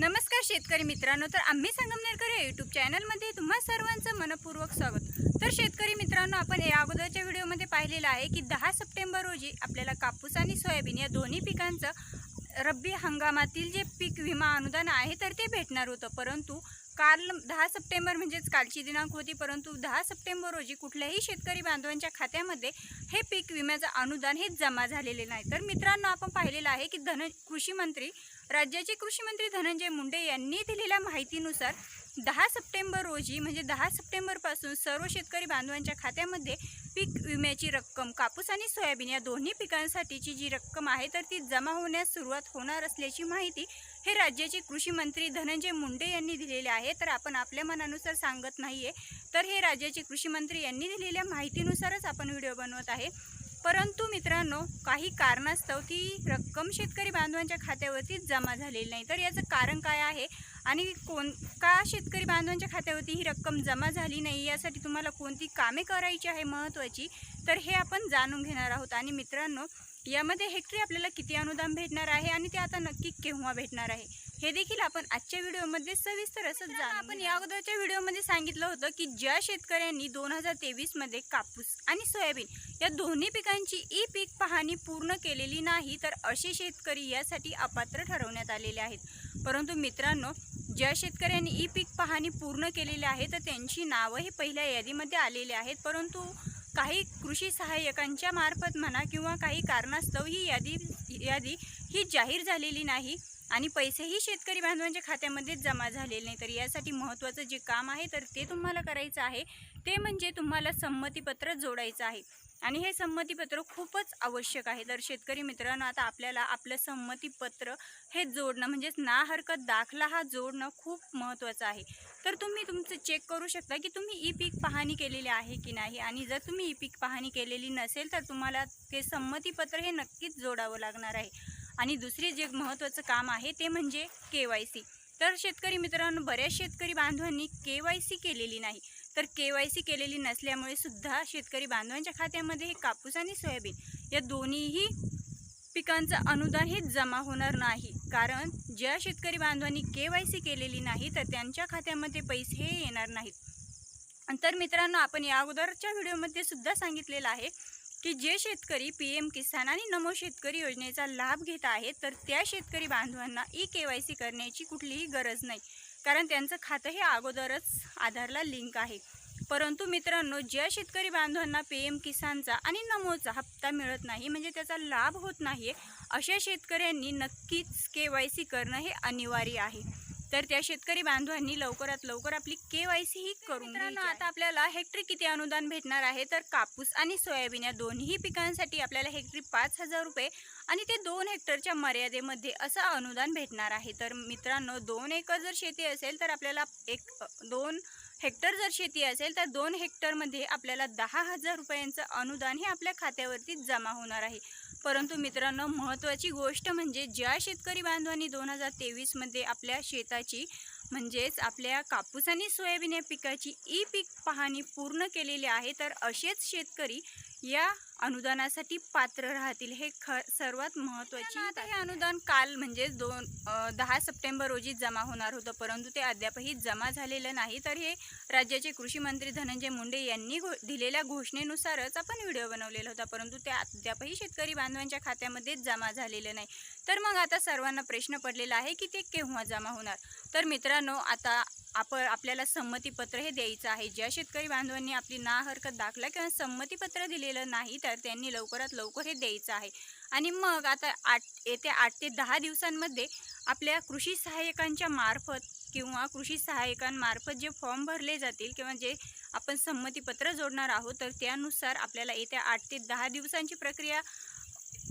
नमस्कार शेतकरी मित्रांनो तर आम्ही संगमनेरकर या यूट्यूब चॅनलमध्ये तुम्हा सर्वांचं मनपूर्वक स्वागत. तर शेतकरी मित्रांनो आपण या अगोदरच्या व्हिडिओमध्ये पाहिलेलं आहे की दहा सप्टेंबर रोजी आपल्याला कापूस आणि सोयाबीन या दोन्ही पिकांचं रब्बी हंगामातील जे पीक विमा अनुदान आहे तर ते भेटणार होतं. परंतु काल दहा सप्टेंबर म्हणजेच कालची दिनांक होती परंतु दहा सप्टेंबर रोजी कुठल्याही शेतकरी बांधवांच्या खात्यामध्ये हे पीक विम्याचं अनुदान हे जमा झालेले नाही. तर मित्रांनो आपण पाहिलेलं आहे की धन कृषी मंत्री राज्याचे कृषी मंत्री धनंजय मुंडे यांनी दिलेल्या माहितीनुसार दहा सप्टेंबर रोजी म्हणजे दहा सप्टेंबरपासून सर्व शेतकरी बांधवांच्या खात्यामध्ये पीक विम्याची रक्कम कापूस आणि सोयाबीन या दोन्ही पिकांसाठीची जी रक्कम आहे तर ती जमा होण्यास सुरुवात होणार असल्याची माहिती हे राज्याचे कृषी मंत्री धनंजय मुंडे यांनी दिलेले आहे. तर आपण आपल्या मनानुसार सांगत नाहीये. तर हे राज्याचे कृषी मंत्री यांनी दिलेल्या माहितीनुसारच आपण व्हिडिओ बनवत आहे. परंतु मित्रांनो काही कारणास्तव ती रक्कम शेतकरी बांधवांच्या खात्यावरती जमा झालेली नाही. तर याचं कारण काय आहे आणि कोण का शेतकरी बांधवांच्या खात्यावरती ही रक्कम जमा झाली नाही यासाठी तुम्हाला कोणती कामे करायची आहे महत्त्वाची? तर हे आपण जाणून घेणार आहोत. आणि मित्रांनो यामध्ये हेक्टरी आपल्याला किती अनुदान भेटणार आहे आणि ते आता नक्की केव्हा भेटणार आहे? हे देखील आपण आजच्या व्हिडिओमध्ये सविस्तर असं जाणून आपण या अगोदरच्या व्हिडिओमध्ये सांगितलं होतं की ज्या शेतकऱ्यांनी दोन हजार तेवीसमध्ये कापूस आणि सोयाबीन या दोन्ही पिकांची ई पीक पाहणी पूर्ण केलेली नाही तर असे शेतकरी यासाठी अपात्र ठरवण्यात आलेले आहेत. परंतु मित्रांनो ज्या शेतकऱ्यांनी ई पीक पाहणी पूर्ण केलेली आहे तर त्यांची नावं हे पहिल्या यादीमध्ये आलेली आहेत. परंतु काही कृषी सहाय्यकांच्या मार्फत म्हणा किंवा काही कारणास्तव ही यादी यादी ही जाहीर झालेली नाही. आणि पैसेही शेतकरी बांधवांच्या खात्यामध्येच जमा झालेले नाही तर यासाठी महत्त्वाचं जे काम आहे तर ते तुम्हाला करायचं आहे. ते म्हणजे तुम्हाला संमतीपत्र जोडायचं आहे. आणि हे संमतीपत्र खूपच आवश्यक आहे. तर शेतकरी मित्रांनो आता आपल्याला आपलं संमतीपत्र हे जोडणं म्हणजेच ना हरकत दाखला हा जोडणं खूप महत्त्वाचं आहे. तर तुम्ही तुमचं चेक करू शकता की तुम्ही ई पीक पाहणी केलेली आहे की नाही. आणि जर तुम्ही ई पीक पाहणी केलेली नसेल तर तुम्हाला ते संमतीपत्र हे नक्कीच जोडावं लागणार आहे. आणि दुसरे जे महत्त्वाचं काम आहे ते म्हणजे के वाय सी. तर शेतकरी मित्रांनो बऱ्याच शेतकरी बांधवांनी के वाय सी केलेली नाही. तर के वाय सी केलेली नसल्यामुळे सुद्धा शेतकरी बांधवांच्या खात्यामध्ये हे कापूस आणि सोयाबीन या दोन्हीही पिकांचं अनुदान हे जमा होणार नाही. कारण ज्या शेतकरी बांधवांनी के वाय सी केलेली नाही तर त्यांच्या खात्यामध्ये पैसे हे येणार नाहीत. तर मित्रांनो आपण या अगोदरच्या व्हिडिओमध्ये सुद्धा सांगितलेलं आहे की जे शेतकरी पी एम किसान आणि नमो शेतकरी योजनेचा लाभ घेत आहेत तर त्या शेतकरी बांधवांना ई के वाय सी करण्याची कुठलीही गरज नाही. कारण त्यांचं खातं हे अगोदरच आधारला लिंक आहे. परंतु मित्रांनो ज्या शेतकरी बांधवांना पी एम किसानचा आणि नमोचा हप्ता मिळत नाही म्हणजे त्याचा लाभ होत नाही अशा शेतकऱ्यांनी नक्कीच के वाय सी करणं हे अनिवार्य आहे. तर त्या शेतकरी बांधवांनी लवकरात लवकर आपली के वाय सी ही करून मित्रांनो आता आपल्याला हेक्टरी किती अनुदान भेटणार आहे? तर कापूस आणि सोयाबीन या दोन्ही पिकांसाठी आपल्याला हेक्टरी पाच हजार रुपये आणि ते दोन हेक्टरच्या मर्यादेमध्ये असं अनुदान भेटणार आहे. तर मित्रांनो दोन एकर जर शेती असेल तर आपल्याला एक दोन हेक्टर जर शेती असेल तर दोन हेक्टरमध्ये आपल्याला दहा हजार रुपयांचं अनुदान हे आपल्या खात्यावरती जमा होणार आहे. परंतु मित्रांनो महत्त्वाची गोष्ट म्हणजे ज्या शेतकरी बांधवांनी दोन हजार तेवीसमध्ये आपल्या शेताची म्हणजेच आपल्या कापूस आणि सोयाबीन या पिकाची ई पीक पाहणी पूर्ण केलेली आहे तर असेच शेतकरी या अनुदानासाठी पात्र राहतील हे ख सर्वात महत्त्वाची आता हे अनुदान काल म्हणजे दोन दहा सप्टेंबर रोजी जमा होणार होतं परंतु ते अद्यापही जमा झालेलं नाही. तर हे राज्याचे कृषी मंत्री धनंजय मुंडे यांनी घो दिलेल्या घोषणेनुसारच आपण व्हिडिओ बनवलेला होता परंतु ते अद्यापही शेतकरी बांधवांच्या खात्यामध्ये जमा झालेलं नाही. तर मग आता सर्वांना प्रश्न पडलेला आहे की ते केव्हा जमा होणार? तर मित्रांनो आता आपण आपल्याला संमतीपत्र हे द्यायचं आहे. ज्या शेतकरी बांधवांनी आपली ना हरकत दाखला किंवा संमतीपत्र दिलेलं नाही तर त्यांनी लवकरात लवकर हे द्यायचं आहे. आणि मग आता आठ येत्या आठ ते दहा दिवसांमध्ये आपल्या कृषी सहाय्यकांच्या मार्फत किंवा कृषी सहाय्यकांमार्फत जे फॉर्म भरले जातील किंवा जे आपण संमतीपत्र जोडणार आहोत तर त्यानुसार आपल्याला येत्या आठ ते दहा दिवसांची प्रक्रिया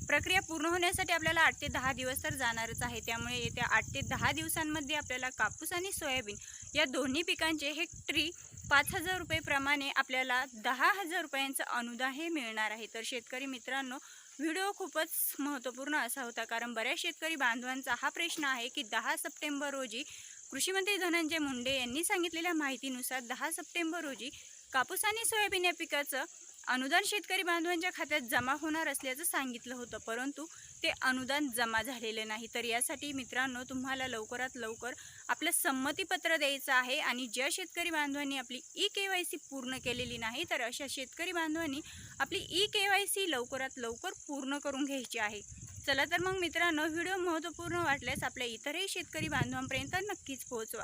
प्रक्रिया पूर्ण होण्यासाठी आपल्याला आठ ते दहा दिवस तर जाणारच आहे. त्यामुळे येत्या आठ ते दहा दिवसांमध्ये आपल्याला कापूस आणि सोयाबीन या दोन्ही पिकांचे हेक्टरी पाच हजार रुपयेप्रमाणे आपल्याला दहा हजार रुपयांचं अनुदान हे मिळणार आहे. तर शेतकरी मित्रांनो व्हिडिओ खूपच महत्त्वपूर्ण असा होता. कारण बऱ्याच शेतकरी बांधवांचा हा प्रश्न आहे की दहा सप्टेंबर रोजी कृषीमंत्री धनंजय मुंडे यांनी सांगितलेल्या माहितीनुसार दहा सप्टेंबर रोजी कापूस आणि सोयाबीन या पिकाचं अनुदान शेतकरी बांधवांच्या खात्यात जमा होणार असल्याचं सांगितलं होतं परंतु ते अनुदान जमा झालेलं नाही. तर यासाठी मित्रांनो तुम्हाला लवकरात लवकर आपलं संमतीपत्र द्यायचं आहे आणि ज्या शेतकरी बांधवांनी आपली ई के वाय सी पूर्ण केलेली नाही तर अशा शेतकरी बांधवांनी आपली ई के वाय सी लवकरात लवकर पूर्ण करून घ्यायची आहे. चला तर मग मित्रांनो व्हिडिओ महत्त्वपूर्ण वाटल्यास आपल्या इतरही शेतकरी बांधवांपर्यंत नक्कीच पोहोचवा.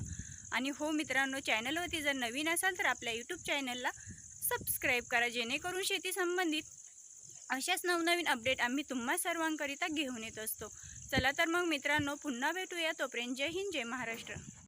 आणि हो मित्रांनो चॅनलवरती जर नवीन असाल तर आपल्या यूट्यूब चॅनलला सबस्क्राईब करा जेणेकरून शेती संबंधित अशाच नवनवीन अपडेट आम्ही तुम्हा सर्वांकरिता घेऊन येत असतो. चला तर मग मित्रांनो पुन्हा भेटूया. तोपर्यंत जय हिंद जय महाराष्ट्र.